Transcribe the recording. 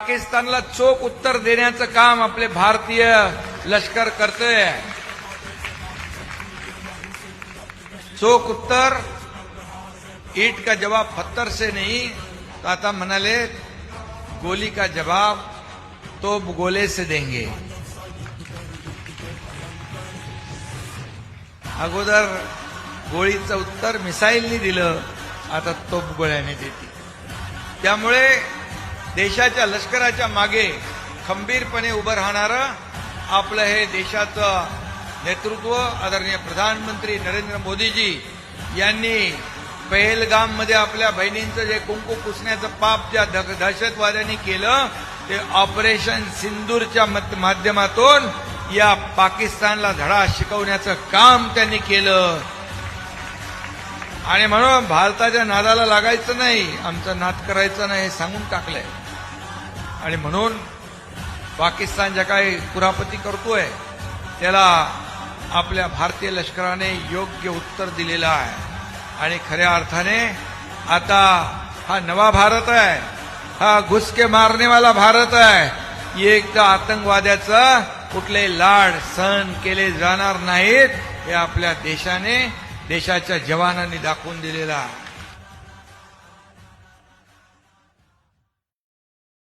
पाकिस्तानला चोख उत्तर देण्याचं काम आपले भारतीय लष्कर करतोय. चोख उत्तर ईट का जवाब पत्थर से नहीं तो आता म्हणाले गोली का जवाब तो गोले से देंगे. अगोदर गोळीचं उत्तर मिसाईलनी दिलं आता तोप गोळ्याने देते त्यामुळे देशाच्या लष्कराच्या मागे खंबीरपणे उभं राहणारं आपलं हे देशाचं नेतृत्व आदरणीय प्रधानमंत्री नरेंद्र मोदीजी यांनी पहलगाममध्ये आपल्या बहिणींचं जे कुंकू पुसण्याचं पाप ज्या द- दहशतवाद्यांनी केलं ते ऑपरेशन सिंदूरच्या माध्यमातून या पाकिस्तानला धडा शिकवण्याचं काम त्यांनी केलं. आणि म्हणून भारताच्या नादाला लागायचं नाही आमचं नाद करायचं नाही हे सांगून टाकलंय. आणि म्हणून पाकिस्तान ज्या काही कुरापती करतोय त्याला आपल्या भारतीय लष्कराने योग्य उत्तर दिलेलं आहे. आणि खऱ्या अर्थाने आता हा नवा भारत आहे. हा घुसके मारणेवाला भारत आहे. एक तर आतंकवाद्याचं कुठले लाड सहन केले जाणार नाहीत हे आपल्या देशाने देशाच्या जवानांनी दाखवून दिलेला आहे.